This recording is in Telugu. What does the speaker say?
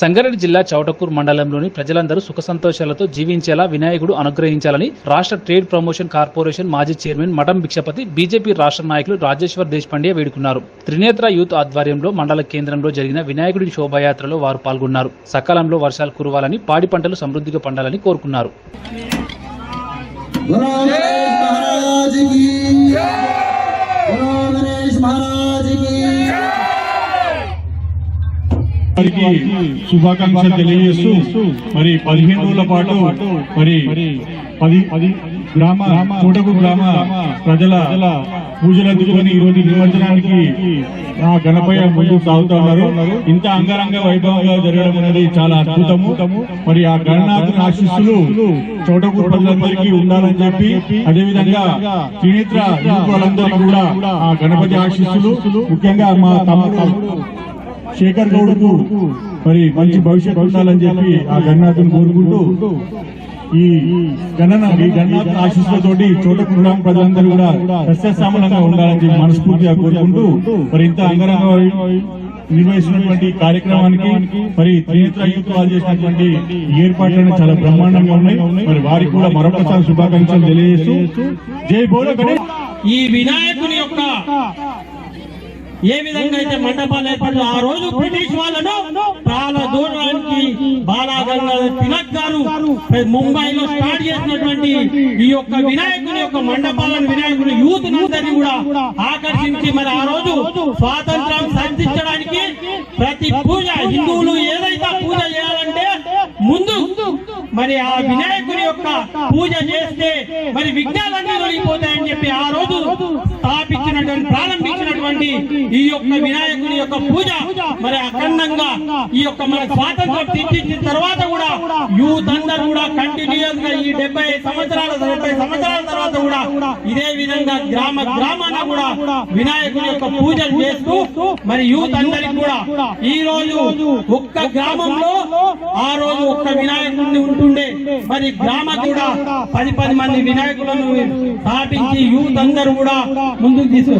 సంగారెడ్డి జిల్లా చౌటకూర్ మండలంలోని ప్రజలందరూ సుఖ సంతోషాలతో జీవించేలా వినాయకుడు అనుగ్రహించాలని రాష్ట్ర ట్రేడ్ ప్రమోషన్ కార్పొరేషన్ మాజీ చైర్మన్ మఠం భిక్షపతి బీజేపీ రాష్ట్ర నాయకులు రాజేశ్వర్ దేశపాండే వేడుకున్నారు. త్రినేత్ర యూత్ ఆధ్వర్యంలో మండల కేంద్రంలో జరిగిన వినాయకుడి శోభాయాత్రలో వారు పాల్గొన్నారు. సకాలంలో వర్షాలు కురవాలని పాడి పంటలు సమృద్ధిగా పండాలని కోరుకున్నారు. వారికి శుభాకాంక్షలు తెలియజేస్తూ మరి పదిహేను రోజుల పాటు మరి పది పది గ్రామ కోటకు గ్రామ ప్రజల పూజలు అందుకొని ఈరోజు నిమజ్జనానికి ఆ గణపయ్య ముందు సాగుతా ఉన్నారు. ఇంత అంగరంగ వైభవంగా జరగడం అనేది చాలా అద్భుతము. మరి ఆ గణనాథుని ఆశీస్సులు చోటకూరు ప్రజలందరికీ ఉండాలని చెప్పి అదేవిధంగా త్రినేత్ర వాళ్ళందరికీ కూడా ఆ గణపతి ఆశీస్సులు. ముఖ్యంగా మా తమ్ముడు శేఖర్ గౌడ్కు మరి మంచి భవిష్యత్తు ఉండాలని చెప్పి ఆ గణనాథుని కోరుకుంటూ ఈ గణన ఈ గణనాథ ఆశీస్సులతోటి చోట గ్రామ ప్రజలందరూ కూడా సస్యశ్యామలంగా ఉండాలని చెప్పి మనస్ఫూర్తిగా కోరుకుంటూ మరి ఇంత అంగరంగ నిర్వహిస్తున్నటువంటి కార్యక్రమానికి మరి త్రినేత్ర యూత్ వాళ్ళు చేసినటువంటి ఏర్పాట్లను చాలా బ్రహ్మాండంగా ఉన్నాయి. మరి వారికి కూడా మరొకసారి శుభాకాంక్షలు తెలియజేస్తూ జై బోలో ఈ వినాయకుని యొక్క ఏ విధంగా అయితే మండపాలు ఏర్పడి ఆ రోజు బ్రిటిష్ వాళ్ళను చాలా దూరానికి బాలాగంగాధర్ తిలక్ గారు ముంబైలో స్టార్ట్ చేసినటువంటి ఈ యొక్క వినాయకుని యొక్క మండపాలను వినాయకుని యూత్ అందరినీ కూడా ఆకర్షించి మరి ఆ రోజు స్వాతంత్రం సాధించడానికి ప్రతి పూజ హిందువులు ఏదైతే పూజ చేయాలంటే ముందు మరి ఆ వినాయకుని యొక్క పూజ చేస్తే మరి విఘ్నాలన్నీ తొలగిపోతాయని చెప్పి ఆ రోజు స్థాపించినటువంటి ప్రాణ ఈ యొక్క వినాయకుని యొక్క పూజ మరి అఖండంగా ఈ యొక్క మన స్వాతంత్రం తెచ్చిన తర్వాత కూడా యూత్ అందరూ కూడా కంటిన్యూస్గా ఈ డెబ్బై సంవత్సరాల డెబ్బై సంవత్సరాల తర్వాత కూడా ఇదే విధంగా గ్రామ గ్రామాన కూడా వినాయకుని యొక్క పూజలు చేస్తూ మరి యూత్ అందరికి కూడా ఈ రోజు ఒక్క గ్రామంలో ఆ రోజు ఒక్క వినాయకుడిని ఉంటుండే. మరి గ్రామ కూడా పది పది మంది వినాయకులను స్థాపించి యూత్ అందరూ కూడా ముందుకు తీసుకు